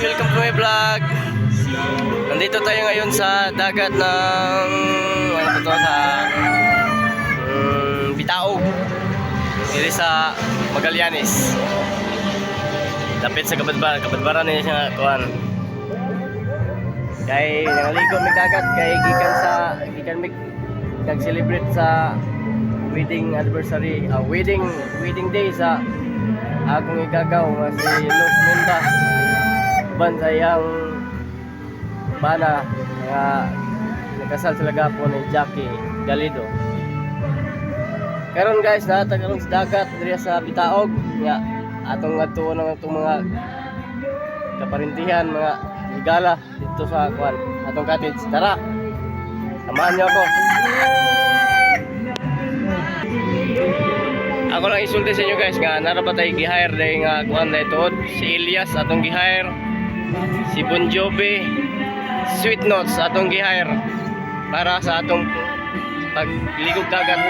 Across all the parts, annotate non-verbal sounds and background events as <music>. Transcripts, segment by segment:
Welcome to my vlog. Nandito tayo ngayon sa dagat ng ano to sa um, Bitaog. Dito sa Magallanes. Lapit sa Kabadbaran, Kabadbaran niya siya kuan. Kay nangaligo mi dagat kay gikan sa gikan mi nag-celebrate sa wedding anniversary, ah, wedding wedding day sa akong igagaw nga si Luke Minda bansayang bana nga nagkasal sila gapon ni Jackie Galido. Karon guys natag karon sa dagat diri sa Bitaog nga atong ngadto ng atong mga kaparintihan mga igala dito sa kwan atong cottage. Tara samahan niyo ako. Ako lang isulti sa inyo guys nga nara ba tayo gi-hire dahil nga kuan na ito si Elias atong gi-hire si Bon Jovi Sweet Notes atong gi-hire para sa atong pagligog dagat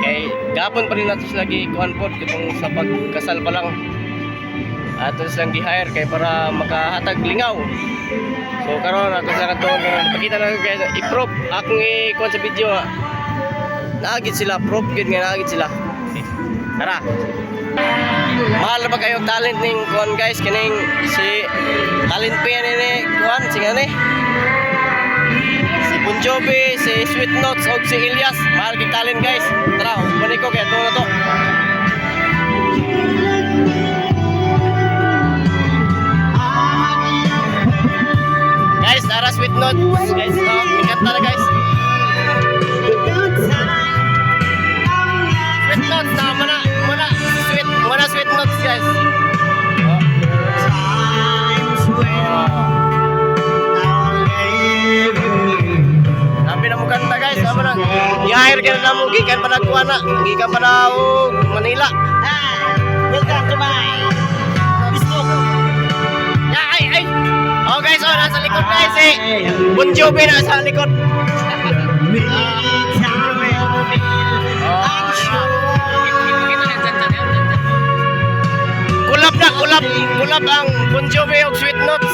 kay gapon pa rin natin sila gi-kuan pod kitong sa pagkasal pa lang ato silang gi-hire kay para makahatag lingaw so karon ato sa kanton karon pakita na guys i-prop akong i-kuan sa video ah. Naagit sila, prop good nga naagit sila. <laughs> Tara. Mahal ba kayong talent ning kuan guys kining si talent pa yan ni kuan si ngani. Si Bon Jovi, si Sweet Notes ug si Elias. Mahal kay talent guys. Tara, muni ko kay tuwa na to. Guys, tara Sweet Notes. Guys, no, ikat na guys. Na mo gikan pa na kuana, gikan pa na og Manila. Welcome to my Facebook. Ya ay ay. Oh guys, oh nasa likod guys eh. Bon Jovi na sa likod. Kulap na, kulap, kulap ang Bon Jovi og Sweet Notes.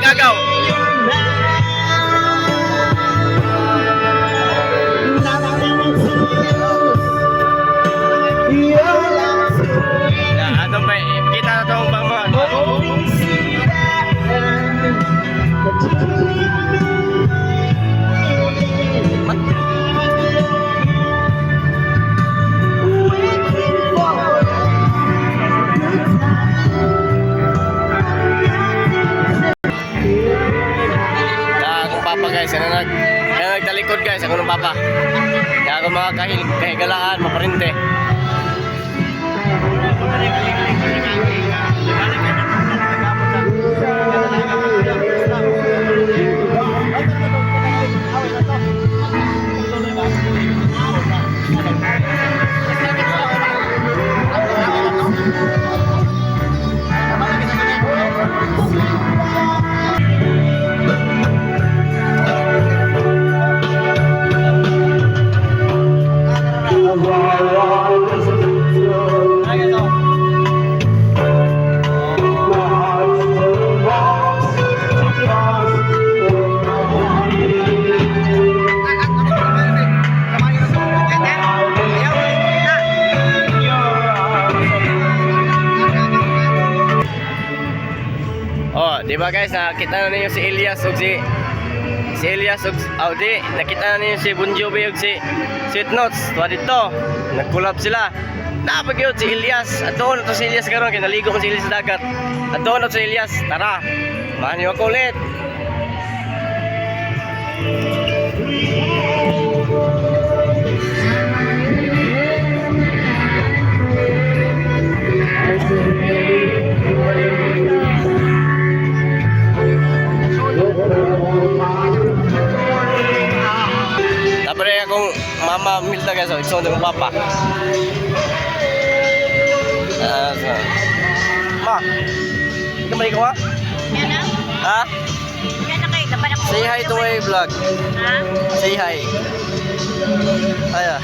Igagaw. Papa guys, nag kaya nagtalikod guys, ako ng papa. Kaya ako mga kahil kahigalaan, maparinte. Oh, nakita na ninyo si Elias ug si si Elias ug Audi, nakita na ninyo si Bon Jovi ug si Sweet Notes. Tuwa dito, nag-collab sila. Napagyod si Elias. Ato na to si Elias karon kay naligo man si Elias dagat. Ato na to si Elias. Tara. Mahan niyo ako ulit. Milda guys, oh, isang ng papa. Ah, so. Ma, ito mali ko ha? Yan na? Ha? Yan na kayo. Dapat ako. Say hi to my vlog. Ha? Say hi. Ay ah.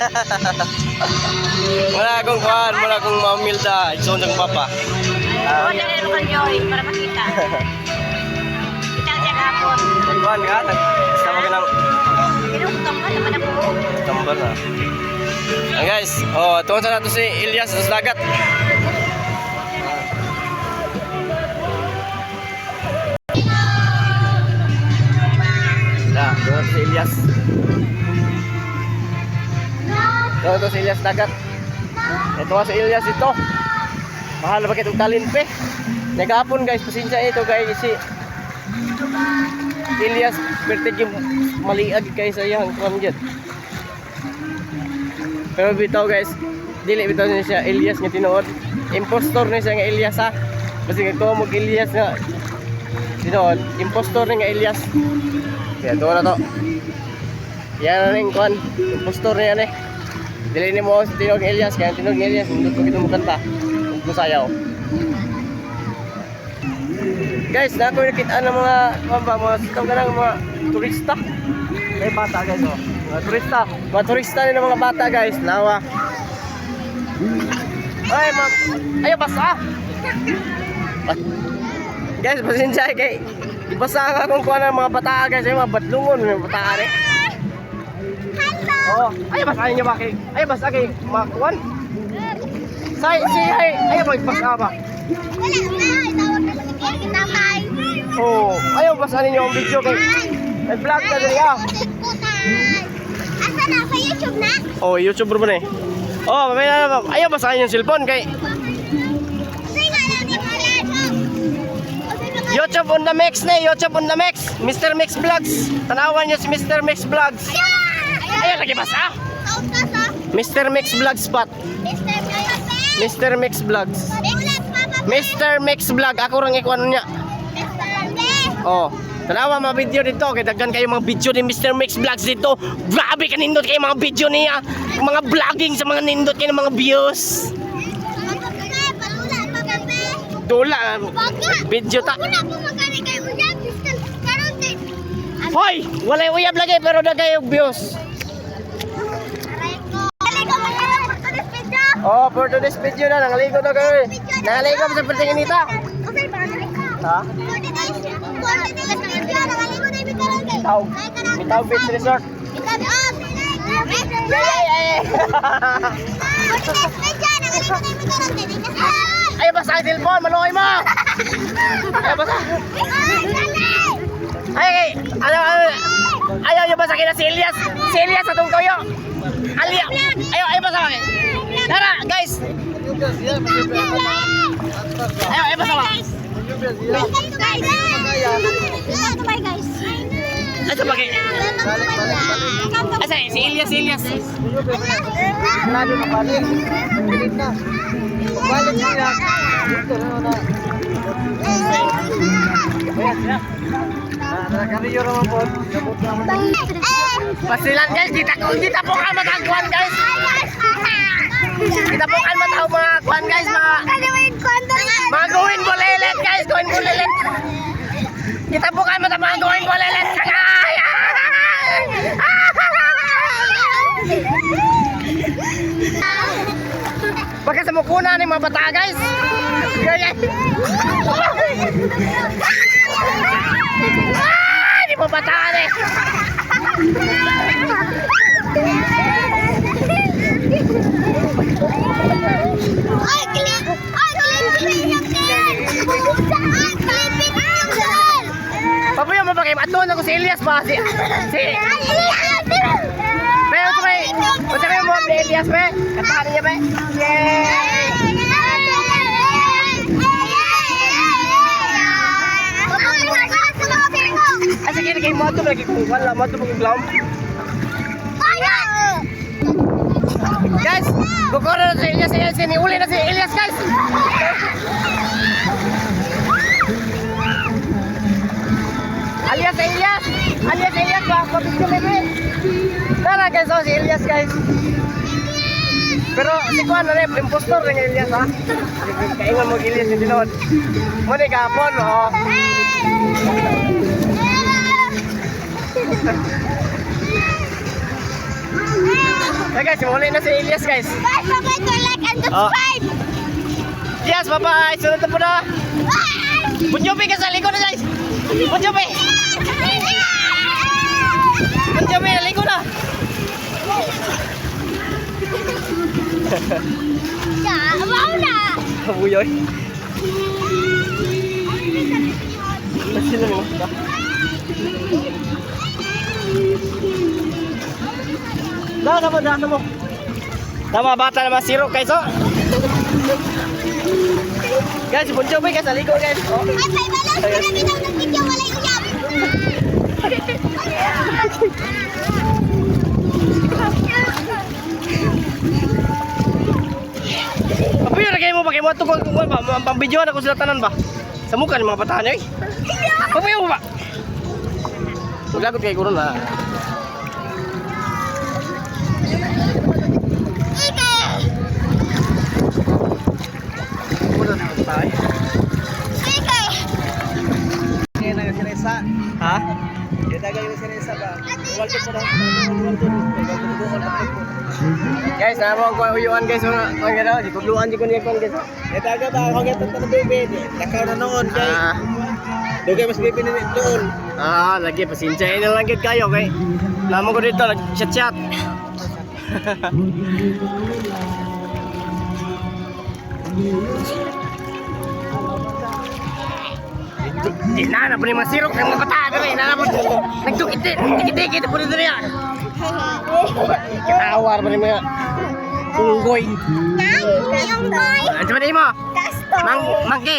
<laughs> Wala akong kuhan, wala akong mamilda. Ito ng papa. Oo, dali naman kan Joy, para makita. <laughs> Kita siya kahapon. Kuhan ka, sama ka ng Pinukutong ka naman ako. tambal na. Ang guys, oh, tuwan sa nato si Ilyas sa dagat. Na, tuwan si Ilyas. Tuwan to si Ilyas dagat. Ito nga si Ilyas ito. Mahal bakit itong talimpe. Nagapon guys, pasensya ito guys si Ilyas pertig yung maliag kay sa iyang kwan dyan. Pero bitaw guys, dili bitaw niya siya Ilyas nga tinuod. Impostor ni siya nga Ilyas ha. Kasi nga tuwa mo Ilyas nga tinuod, impostor ni nga Ilyas. Kaya tuwa na to. Yan na rin kwan, impostor niya ni. Dili ni mo tinuod nga Ilyas, kaya tinuod nga Ilyas, hindi ko mo kanta. Huwag mo sayaw. Guys, na ako nakita ng mga mga mga sitaw ka ng mga turista. May bata guys oh. Mga turista. Mga turista ni ng mga bata guys. Nawa. Ay, ma'am. Ayo basa. guys, pasensya kay basa ka kung kuha ng mga bata guys, yung mga batlungon ng bata ni. Oh, ayo basa niyo ba kay? Ayo basa kay mga kuwan. Say, say hi. Ayo basa ba? Wala na, Oh, ayaw basa ninyo ang video kay nag-vlog ka din ah. Asa na? Sa YouTube na? Oh, YouTuber ba na eh? Oh, may na Ayaw basahin yung cellphone kay. YouTube on the mix na, YouTube on the mix. Mr. Mix Vlogs. Tanawan niyo si Mr. Mix Vlogs. Ayaw lagi basa. Mr. Mix Vlog spot. Mr. Mix Vlogs. Mr. Mix Vlog. Ako rang ikuan niya. Oh. Tanawa mga video dito. Kay daghan kayo mga video ni Mr. Mix Vlogs dito. Grabe ka nindot kayo mga video niya. Mga vlogging sa mga nindot kayo ng mga views. Dula. Video ta. Hoy! Walay uyab lagi pero dagay views. Oh, for today's video na, nangaligo na kayo. eh. Nangaligo sa pertingin nita. Ha? 40 days. 40 days video. Nakaligo na yung karon kay. Tawag. Kay ka na. Bitaw Beach Resort. Itabi off. Ay, ay, ay. Ay, basta ang cellphone, maluoy mo. Ay, basta. Ay, ay, ano, ano, ayaw niyo basta kina si Elias. Si Elias sa tungtoyo. Alia. Ayaw, ayaw basta. Tara, guys. Ayaw, ayaw basta. Ay, sa bagay. Ay, sa, si Elias, si Elias. Lalo na balik. Balik na. Balik niya. Dito na na. Nakakariyo naman po. Pasilan guys, kita ko, kita po ka matagwan guys. Kita po ka mataw mga kwan guys, mga mga gawin bulilit guys, gawin bulilit. Kita po ka mataw mga gawin bulilit. Ay! Baka sa mukuna ni mga bata guys. Ah, di mo bata eh. Ay, clip! Ay, clip! Ay, clip! Mo kayo? Atun ako si Elias ba? Si... Si... Pero ito ba? Kung sabi mo si Elias ba? Kantahan niya ba? Yay! Ay sige, kay mo ito lagi kung wala mo ito mag-glam. Guys, kukuro na si Elias, Elias, uli na si Elias guys. Alias Elias? Pabigyo bebe. Tara guys, oh, guys. Pero si Kuan impostor Elias kapon, oh. Hey guys, muli Elias guys. Guys, forget to like and Oh. subscribe. Bye! Na guys. Bunjobi. Bunjobi, Kabuyoy. Sino mo? Daan mo, daan mo. Tama bata naman siro guys oh. Guys, si Bunjobi guys, naligo guys. Oh. Ay, may balas. Sinabi daw ng video, wala lagay mo ba? Kaya mo ito kung ba? Ang pambidyoan ako sila tanan ba? Sa mukha ng mga patahan eh. Apa yun ba? Maglagot kay Guru na. Ha? Yung si Reza ba? Waldo po na. Guys, naman ko huyuan guys. Mga mga gano'n. Di kubluan di ko niya kon guys. Kaya tagal ba? Kung ito na bebe. Lakaw na noon kay. Ah, Dugay mas bebe na doon. ah, lagi pasensyahin na lang gid kayo kay. Namo ko dito nag-chat chat. Di <laughs> na na puni masirok ng mga bata dere na mo. Nagtukiti, tikiti po dito yan. Kitawar pa ni mga unggoy. Nang, yung boy. Ano ba mo? Kasto. Mang mangke.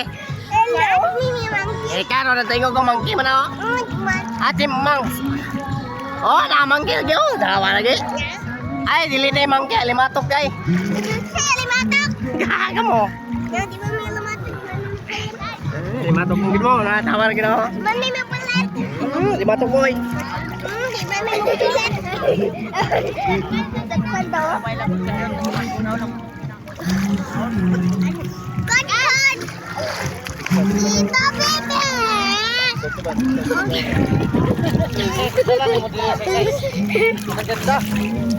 Hello, Mimi Monkey. Eh karo na tayo ko mangke man ako. Mm, man. Ate mang. Oh, na mangke lagi oh, dawa lagi. Ay, dili na yung mangke, limatok kay. Saya limatok. Gaga mo. Ya, di ba may limatok? Eh, limatok mo gid mo, natawa lagi na. Ba may eh. Mm, di ba may mapalat? Nagpan daw? God, God! Tito, bebe!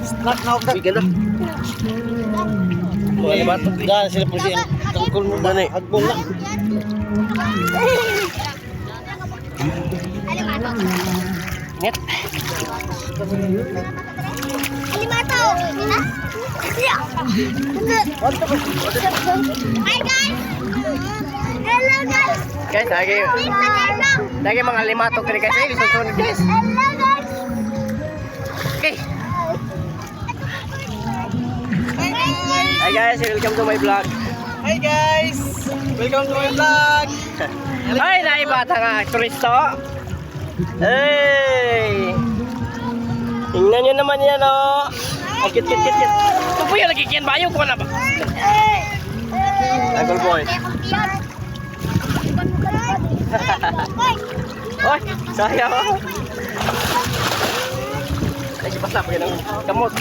Snack na ako. Na. Mga limatok. Gana sila po siya. Tungkol mo ba na Hagbol na. Net. Hi guys. Hello guys. Guys, lagi Hello. lagi mga guys. Ay, susunod guys. Hello guys. Okay. Hi guys, welcome to my vlog. Hi guys! Welcome to my vlog! Ay, naibata nga, turisto. Hey! Tingnan nyo naman yan, oh. Ang kit, kit, kit, kit. Ito po yung nagkikian ba? Ayaw ko na ba? Uncle boy. Oy, sayang ako. Lagi basta pa ng kamot.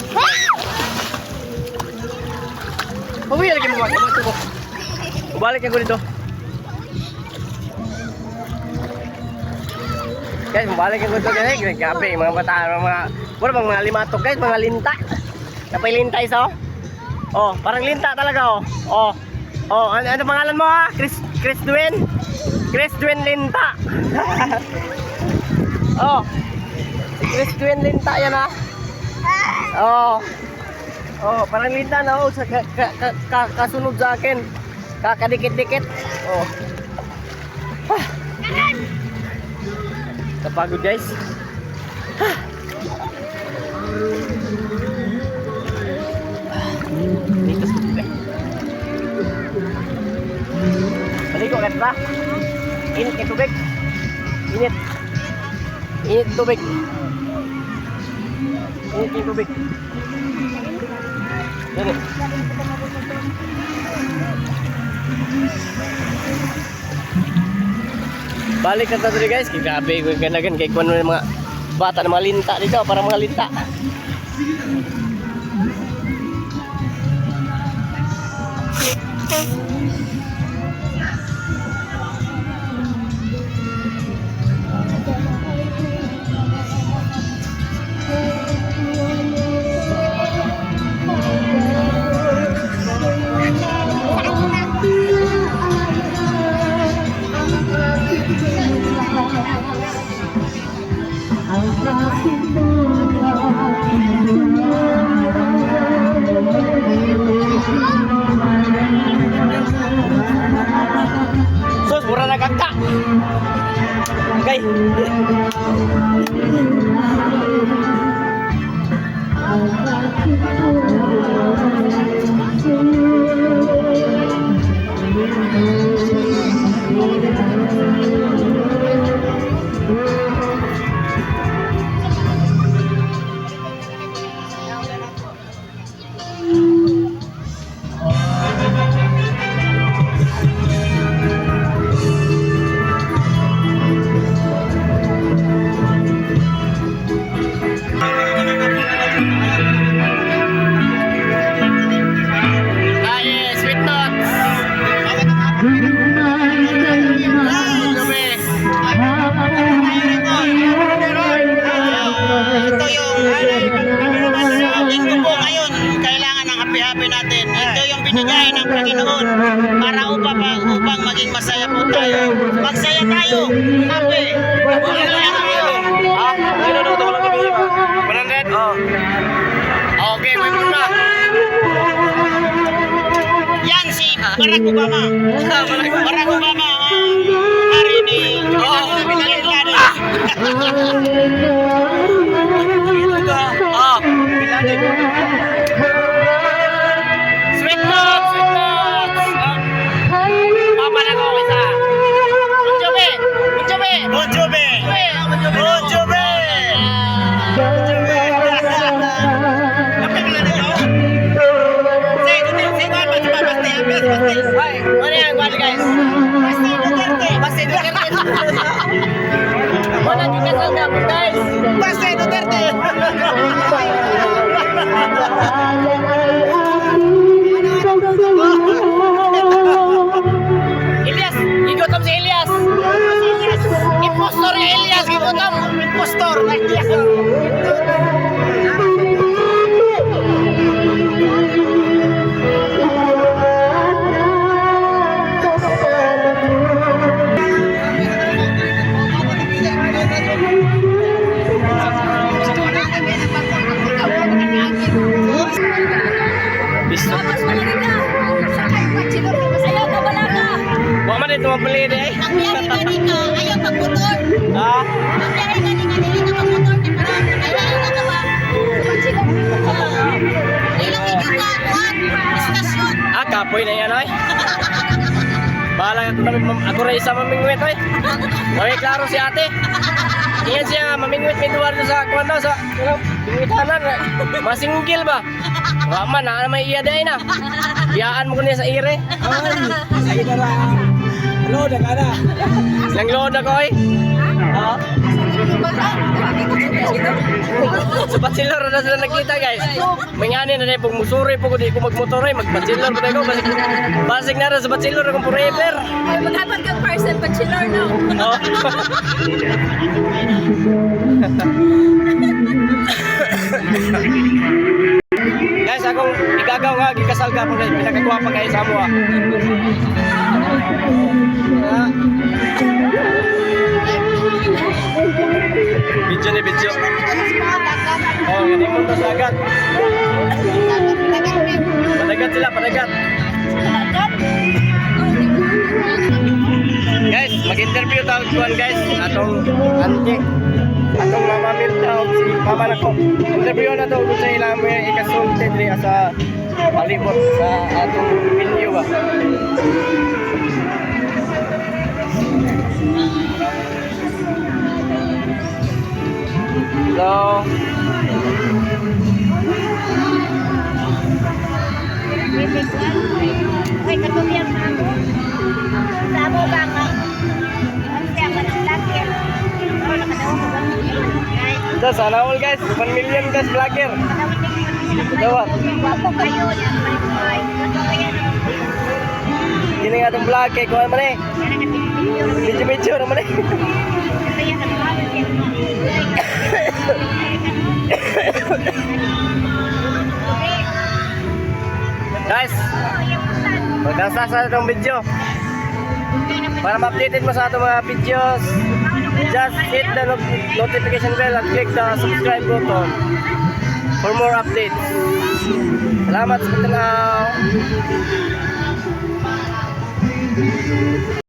Huwag lagi mo ba? Kamot ko. Balik ako dito. Guys, balik ako dito guys. Grabe, mga bata, mga... Wala bang mga limatok guys, mga linta. Napay linta isa oh. Oh, parang linta talaga oh. Oh. Oh, ano, ano pangalan mo ha? Chris Chris Dwayne? Chris Dwayne Linta. <laughs> oh. Chris Dwayne Linta yan ha. Oh. Oh, parang linta na oh, sa ka, ka, ka, kasunod sa akin. Kakadikit-dikit. Oh. Ah. Kapagod guys. Dito sa tubig. Maligo ka ba? Init yung tubig. Init. Init tubig. Init yung tubig. Init. Balik na tayo guys. Kaya Grabe, kung ganagan kay kuwan mo yung mga bata ng mga linta dito, para mga linta. Ah, Barack Obama. Barack Obama ang hari ni Oh, Bin Laden. Ah. Sweet guys. Basta Duterte. Elias, igutom si Elias. Impostor yung Elias, igutom. Impostor. Bisto. Ayaw ka wala ka. Huwag man dito mapili eh. Ang biyahe ka dito, ayaw magmotor. Ah, Ang biyahe ka dito, dili ka magmotor. Di ba? Ayaw ka ka ba? Ilang ikaw ka, kuhan, istasyon. ah, kapoy na yan ay. Bahala ako na ako rin isa mamingwit ay. Okay, klaro si ate. Iyan siya, mamingwit may duwar doon sa kuwan daw sa ano, bingwitanan. Masinggil ba? Wala man, na may iya na. Biyaan mo ko niya sa ire. Sige na lang. Hello, nakana. Nang load ako ay. Ah. Sa bachelor na sila nagkita guys. Mangani na rin, pag musuri po ko di ko magmotor ay, mag-bachelor ko na ko. Basig, basig na rin sa bachelor akong forever. Maghapan kang parcel, bachelor no. Oh. <laughs> guys, akong igagaw nga, gikasal ka po guys. Pinakagwapa kayo sa mo ah. Video ni video. Oh, ganun mo sa agad. Padagat sila, padagat. Guys, mag-interview tawag guys. Atong auntie. Atong mama Milta o si mama ko. Interview na kung sa ilang may ikasulti diri sa palibot sa atong video ba. Hello. Ay, katulad na ako. Sa amo ba Ito, sana all guys. 1 million guys vlogger. Dawat. Kini nga itong vlog kay kuha man eh. Video-video naman eh. Guys, magkasa sa itong video. Para ma-updated mo sa atong mga videos, just hit the not- notification bell and click the subscribe button for more updates. Salamat sa pagtanaw.